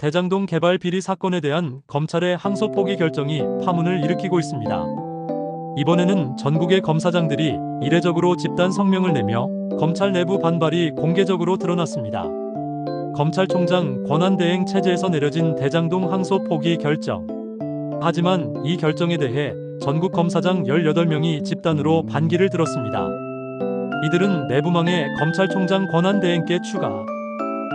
대장동 개발 비리 사건에 대한 검찰의 항소 포기 결정이 파문을 일으키고 있습니다. 이번에는 전국의 검사장들이 이례적으로 집단 성명을 내며 검찰 내부 반발이 공개적으로 드러났습니다. 검찰총장 권한대행 체제에서 내려진 대장동 항소 포기 결정. 하지만 이 결정에 대해 전국 검사장 18명이 집단으로 반기를 들었습니다. 이들은 내부망에 검찰총장 권한대행께 추가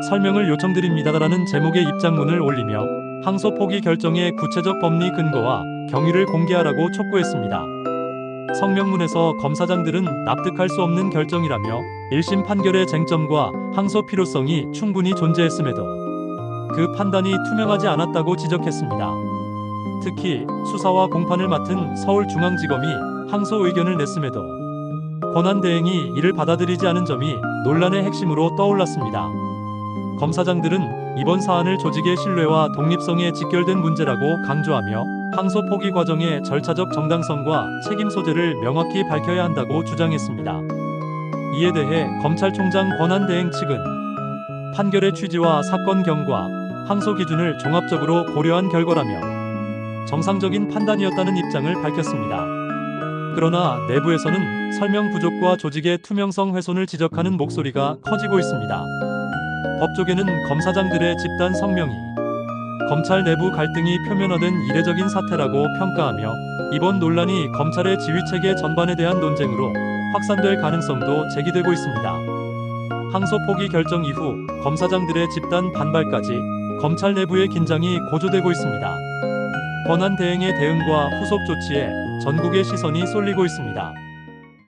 설명을 요청드립니다라는 제목의 입장문을 올리며 항소 포기 결정의 구체적 법리 근거와 경위를 공개하라고 촉구했습니다. 성명문에서 검사장들은 납득할 수 없는 결정이라며 1심 판결의 쟁점과 항소 필요성이 충분히 존재했음에도 그 판단이 투명하지 않았다고 지적했습니다. 특히 수사와 공판을 맡은 서울중앙지검이 항소 의견을 냈음에도 권한대행이 이를 받아들이지 않은 점이 논란의 핵심으로 떠올랐습니다. 검사장들은 이번 사안을 조직의 신뢰와 독립성에 직결된 문제라고 강조하며 항소 포기 과정의 절차적 정당성과 책임 소재를 명확히 밝혀야 한다고 주장했습니다. 이에 대해 검찰총장 권한대행 측은 판결의 취지와 사건 경과, 항소 기준을 종합적으로 고려한 결과라며 정상적인 판단이었다는 입장을 밝혔습니다. 그러나 내부에서는 설명 부족과 조직의 투명성 훼손을 지적하는 목소리가 커지고 있습니다. 법조계는 검사장들의 집단 성명이 검찰 내부 갈등이 표면화된 이례적인 사태라고 평가하며 이번 논란이 검찰의 지휘체계 전반에 대한 논쟁으로 확산될 가능성도 제기되고 있습니다. 항소 포기 결정 이후 검사장들의 집단 반발까지 검찰 내부의 긴장이 고조되고 있습니다. 권한 대행의 대응과 후속 조치에 전국의 시선이 쏠리고 있습니다.